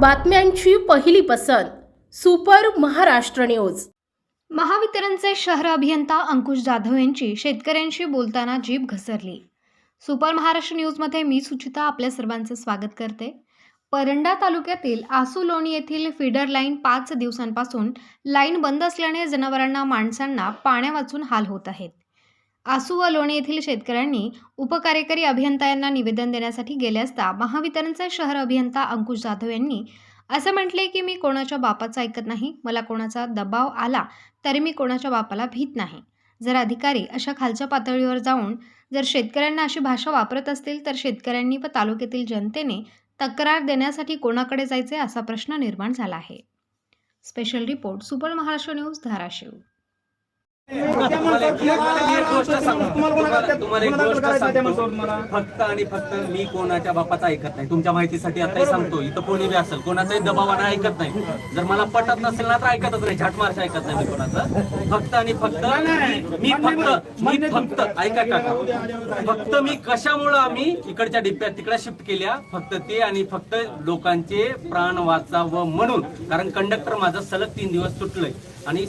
बातम्यांची पहिली पसंत सुपर महाराष्ट्र न्यूज. महावितरणचे शहर अभियंता अंकुश जाधव यांची शेतकऱ्यांशी बोलताना जीभ घसरली. सुपर महाराष्ट्र न्यूजमध्ये मी सुचिता आपल्या सर्वांचं स्वागत करते. परंडा तालुक्यातील आसू लोणी येथील फीडर लाईन पाच दिवसांपासून लाईन बंद असल्याने जनावरांना माणसांना पाण्या वाचून हाल होत आहेत. आसू व लोणी येथील शेतकऱ्यांनी उपकार्यकारी अभियंता यांना निवेदन देण्यासाठी गेले असता महावितरणचे शहर अभियंता अंकुश जाधव यांनी असं म्हटले की मी कोणाच्या बापाचं ऐकत नाही. मला कोणाचा दबाव आला तरी मी कोणाच्या बापाला भीत नाही. जर अधिकारी अशा खालच्या पातळीवर जाऊन जर शेतकऱ्यांना अशी भाषा वापरत असतील तर शेतकऱ्यांनी व तालुक्यातील जनतेने तक्रार देण्यासाठी कोणाकडे जायचे असा प्रश्न निर्माण झाला आहे. Special report super Maharashtra news Dharashiv. तुम्हाला एक गोष्ट सांगतो. फक्त आणि फक्त मी कोणाच्या बापाचं ऐकत नाही. तुमच्या माहितीसाठी आताही सांगतो. इथं कोणी बी असेल कोणाचाही दबावानं ऐकत नाही. जर मला पटत नसेल ना तर ऐकतच नाही. झटमारचं ऐकत नाही मी कोणाचं. फक्त आणि फक्त मी फक्त मी फक्त ऐका काका. फक्त मी कशामुळं आम्ही इकडच्या डिप्प्यात तिकडे शिफ्ट केल्या? फक्त ते आणि फक्त लोकांचे प्राण वाचावं म्हणून. कारण कंडक्टर माझं सलग तीन दिवस सुटलंय. आणि